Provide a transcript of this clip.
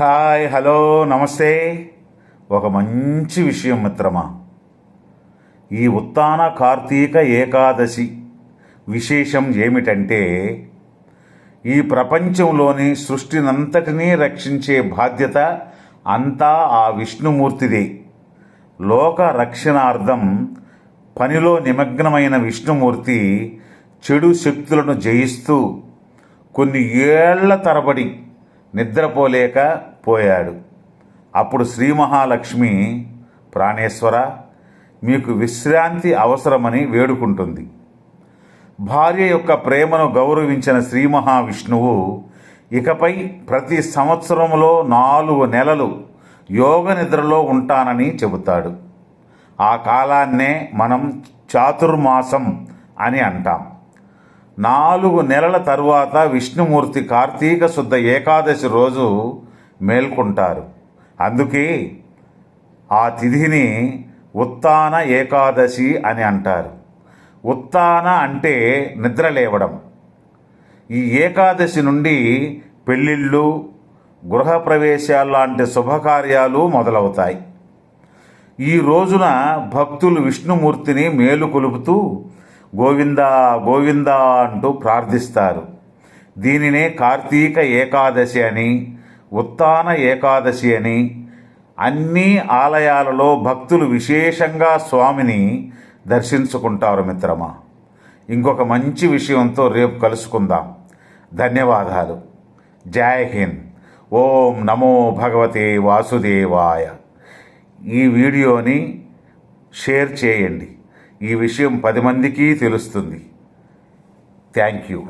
Hi hello నమస్తే. ఒక మంచి విషయం మిత్రమా. ఈ ఉత్తాన కార్తీక ఏకాదశి విశేషం ఏమిటంటే ఈ ప్రపంచంలోని సృష్టినంతటినీ రక్షించే బాధ్యత అంతా ఆ విష్ణుమూర్తిదే. లోక రక్షణార్థం పనిలో నిమగ్నమైన విష్ణుమూర్తి చెడు శక్తులను జయిస్తూ కొన్ని ఏళ్ళ తరబడి నిద్రపోలేక పోయాడు. అప్పుడు శ్రీ మహాలక్ష్మి ప్రాణేశ్వర మీకు విశ్రాంతి అవసరమని వేడుకుంటుంది. భార్య యొక్క ప్రేమను గౌరవించిన శ్రీ మహావిష్ణువు ఇకపై ప్రతి సంవత్సరంలో నాలుగు నెలలు యోగ నిద్రలో ఉంటానని చెబుతాడు. ఆ కాలాన్నే మనం చాతుర్మాసం అని అంటాం. నాలుగు నెలల తరువాత విష్ణుమూర్తి కార్తీక శుద్ధ ఏకాదశి రోజు మేల్కొంటారు. అందుకే ఆ తిథిని ఉత్తాన ఏకాదశి అని అంటారు. ఉత్తాన అంటే నిద్ర లేవడం. ఈ ఏకాదశి నుండి పెళ్ళిళ్ళు గృహప్రవేశాలు లాంటి శుభకార్యాలు మొదలవుతాయి. ఈ రోజున భక్తులు విష్ణుమూర్తిని మేలు కొలుపుతూ గోవిందా గోవిందా అంటూ ప్రార్థిస్తారు. దీనినే కార్తీక ఏకాదశి అని ఉత్తాన ఏకాదశి అని అన్ని ఆలయాలలో భక్తులు విశేషంగా స్వామిని దర్శించుకుంటారు మిత్రమా. ఇంకొక మంచి విషయంతో రేపు కలుసుకుందాం. ధన్యవాదాలు. జై హింద్. ఓం నమో భగవతే వాసుదేవాయ. ఈ వీడియోని షేర్ చేయండి. ఈ విషయం పది మందికి తెలుస్తుంది. Thank you